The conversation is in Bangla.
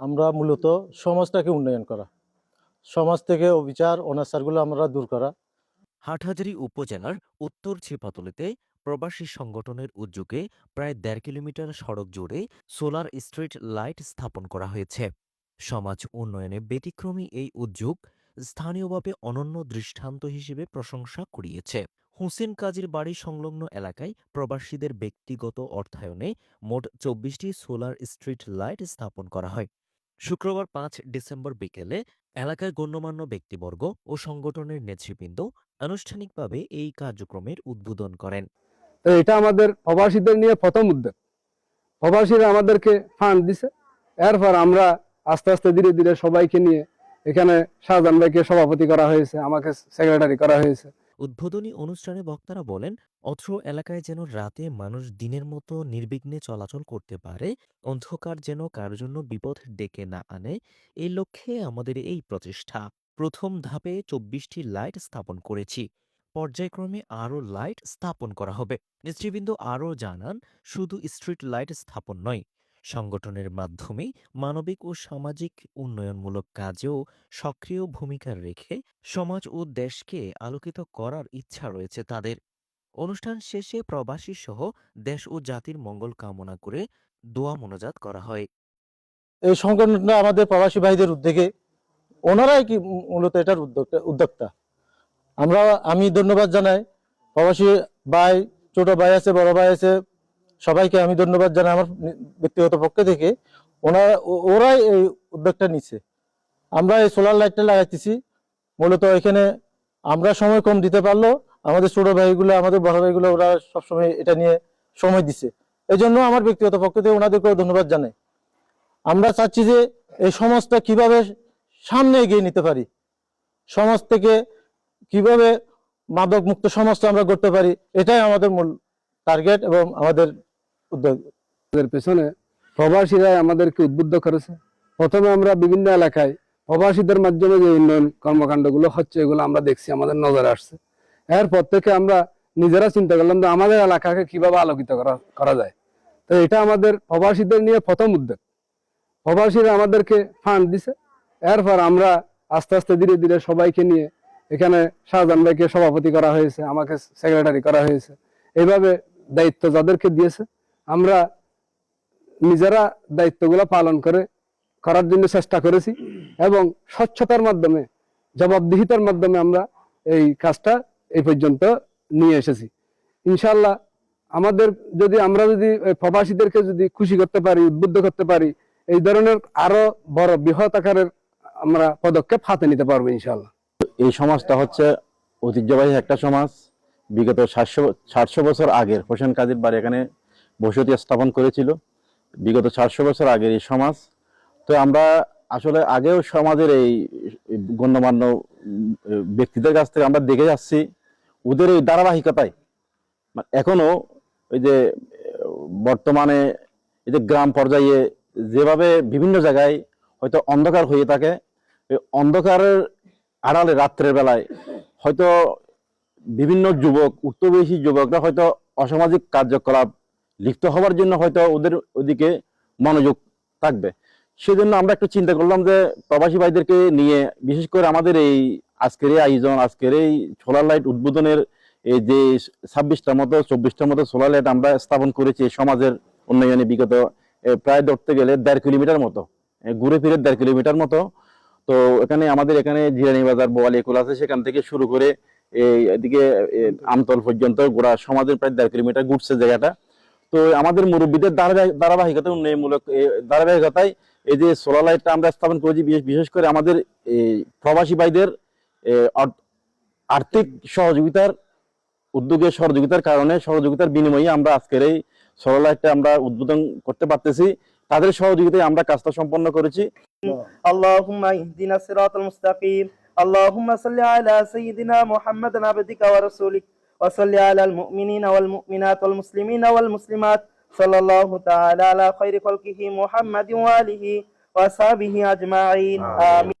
আমরা মূলত সমাজটাকে উন্নয়ন করা। সমাজ থেকে অবিচার অনাচারগুলো আমরা দূর করা। হাটহাজারী উপজেলার উত্তর ছিপাতলিতে প্রবাসী সংগঠনের উদ্যোগে প্রায় দেড় কিলোমিটার সড়ক জুড়ে সোলার স্ট্রিট লাইট স্থাপন করা হয়েছে। সমাজ উন্নয়নে ব্যতিক্রমী এই উদ্যোগ স্থানীয়ভাবে অনন্য দৃষ্টান্ত হিসেবে প্রশংসা কুড়িয়েছে। হুসেন কাজীর বাড়ি সংলগ্ন এলাকায় প্রবাসীদের ব্যক্তিগত অর্থায়নে মোট চব্বিশটি সোলার স্ট্রিট লাইট স্থাপন করা হয়। শুক্রবার পাঁচ ডিসেম্বর বিকেলে এলাকার গণ্যমান্য ব্যক্তিবর্গ ও সংগঠনের নেতৃবৃন্দ আনুষ্ঠানিকভাবে এই কার্যক্রমের উদ্বোধন করেন। তো এটা আমাদের প্রবাসীদের নিয়ে প্রথম উদ্যোগ। প্রবাসীরা আমাদেরকে ফান্ড দিছে। এরপর আমরা আস্তে আস্তে ধীরে ধীরে সবাইকে নিয়ে এখানে শাহজাহান ভাইকে সভাপতি করা হয়েছে আমাকে সেক্রেটারি করা হয়েছে। উদ্বোধনী অনুষ্ঠানে বক্তারা বলেন অত্র এলাকায় যেন রাতে মানুষ দিনের মতো নির্বিঘ্নে চলাচল করতে পারে, অন্ধকার যেন কারও জন্য বিপদ ডেকে না আনে এই লক্ষ্যে আমাদের এই প্রচেষ্টা। প্রথম ধাপে চব্বিশটি লাইট স্থাপন করেছি। পর্যায়ক্রমে আরও লাইট স্থাপন করা হবে। নেতৃবৃন্দ আরও জানান, শুধু স্ট্রিট লাইট স্থাপন নয়, সংগঠনের মাধ্যমে মানবিক ও সামাজিক উন্নয়নমূলক কাজেও সক্রিয় ভূমিকা রেখে সমাজ ও দেশকে আলোকিত করার ইচ্ছা রয়েছে তাদের। অনুষ্ঠান শেষে প্রবাসী সহ দেশ ও জাতির মঙ্গল কামনা করে দোয়া মনোজাত করা হয়। এই সংগঠনটা আমাদের প্রবাসী ভাইদের উদ্যোগে, ওনারাই কি মূলত এটার উদ্যোক্তা উদ্যোক্তা। আমরা, আমি ধন্যবাদ জানাই, প্রবাসী ভাই, ছোট ভাই আছে, বড় ভাই আছে, সবাইকে আমি ধন্যবাদ জানাই আমার ব্যক্তিগত পক্ষ থেকে। ওনারা ওরাই এই উদ্যোগটা নিচ্ছে। আমরা এই সোলার লাইটটা লাগাইতেছি। মূলত এখানে আমরা সময় কম দিতে পারল আমাদের ছোট ভাইগুলো, আমাদের বড় ভাইগুলো ওরা সবসময় এটা নিয়ে সময় দিছে। এই জন্য আমার ব্যক্তিগত পক্ষ থেকে ওনাদেরকেও ধন্যবাদ জানাই। আমরা চাচ্ছি যে এই সমাজটা কীভাবে সামনে এগিয়ে নিতে পারি, সমাজ থেকে কীভাবে মাদক মুক্ত সমাজটা আমরা করতে পারি, এটাই আমাদের মূল টার্গেট এবং আমাদের উদ্যোগ। পেছনে প্রবাসীরাই আমাদেরকে উদ্বুদ্ধ করেছে। প্রথমে আমরা বিভিন্ন এলাকায় প্রবাসীদের মাধ্যমে যে উন্নয়ন কর্মকাণ্ডগুলো হচ্ছে, এগুলো আমরা দেখছি, আমাদের নজরে আসছে। এরপর থেকে আমরা নিজেরা চিন্তা করলাম যে আমাদের এলাকাকে কীভাবে আলোকিত করা করা যায়। তো এটা আমাদের প্রবাসীদের নিয়ে প্রথম উদ্যোগ। প্রবাসীরা আমাদেরকে ফান্ড দিছে। এরপর আমরা আস্তে আস্তে ধীরে ধীরে সবাইকে নিয়ে এখানে শাহজাহান ভাইকে সভাপতি করা হয়েছে, আমাকে সেক্রেটারি করা হয়েছে। এইভাবে দায়িত্ব যাদেরকে দিয়েছে, আমরা নিজেরা দায়িত্বগুলো পালন করে, করার জন্য চেষ্টা করেছি। এবং স্বচ্ছতার মাধ্যমে, জবাবদিহিতার মাধ্যমে আমরা এই কাজটা এই পর্যন্ত নিয়ে এসেছি। ইনশাল্লাহ আমাদের যদি, আমরা যদি প্রবাসীদেরকে যদি খুশি করতে পারি, উদ্বুদ্ধ করতে পারি, এই ধরনের আরও বড় বৃহৎ আকারের আমরা পদক্ষেপ হাতে নিতে পারব ইনশাল্লাহ এই সমাজটা হচ্ছে ঐতিহ্যবাহী একটা সমাজ। বিগত সাতশো সাতশো বছর আগের হোসেন কাজীর বাড়ি এখানে বসতি স্থাপন করেছিল। বিগত চারশো বছর আগের এই সমাজ। তো আমরা আসলে আগেও সমাজের এই গণ্যমান্য ব্যক্তিদের কাছ থেকে আমরা দেখে যাচ্ছি, ওদের এই ধারাবাহিকতায়। মানে এখনও ওই যে, বর্তমানে এই যে গ্রাম পর্যায়ে যেভাবে বিভিন্ন জায়গায় হয়তো অন্ধকার হয়ে থাকে অন্ধকারের আড়ালে রাত্রের বেলায় হয়তো বিভিন্ন যুবক উক্ত বয়সী যুবকরা হয়তো অসামাজিক কার্যকলাপ লিপ্ত হওয়ার জন্য হয়তো ওদের ওদিকে মনোযোগ থাকবে। সেজন্য আমরা একটু চিন্তা করলাম যে প্রবাসী ভাইদেরকে নিয়ে, বিশেষ করে আমাদের এই আজকের এই আয়োজন, আজকের এই সোলার লাইট উদ্বোধনের এই যে ছাব্বিশটার মতো চব্বিশটার মতো সোলার লাইট আমরা স্থাপন করেছি সমাজের উন্নয়নে বিগত প্রায় ধরতে গেলে দেড় কিলোমিটার মতো ঘুরে ফিরে দেড় কিলোমিটার মতো। তো এখানে আমাদের এখানে জিরানি বাজার বোয়ালিকুল আছে, সেখান থেকে শুরু করে এই এদিকে আমতল পর্যন্ত গোড়া সমাজের প্রায় দেড় কিলোমিটার ঘুরছে জায়গাটা। তো আমাদের মুরব্বীদের ধারাবাহিকতা উন্নয়নমূলক ধারাবাহিকতায় এই যে সোলার লাইটটা আমরা স্থাপন করেছি, বিশেষ করে আমাদের প্রবাসী ভাইদের আর্থিক সহযোগিতার উদ্যোগে সহযোগিতার কারণে, সহযোগিতার বিনিময়ে আমরা আজকের এই সোলার লাইটটা আমরা উদ্বোধন করতে পারতেছি। তাদের সহযোগিতায় আমরা কাজটা সম্পন্ন করেছি। আল্লাহ আল্লাহ সাল্লি আলা সাইয়্যিদিনা মুহাম্মাদান আবদিকা ওয়া রাসূলিক। وصل على المؤمنين والمؤمنات والمسلمين والمسلمات. صلى الله تعالى على خير خلقه محمد وآله وأصحابه أجمعين. آمين.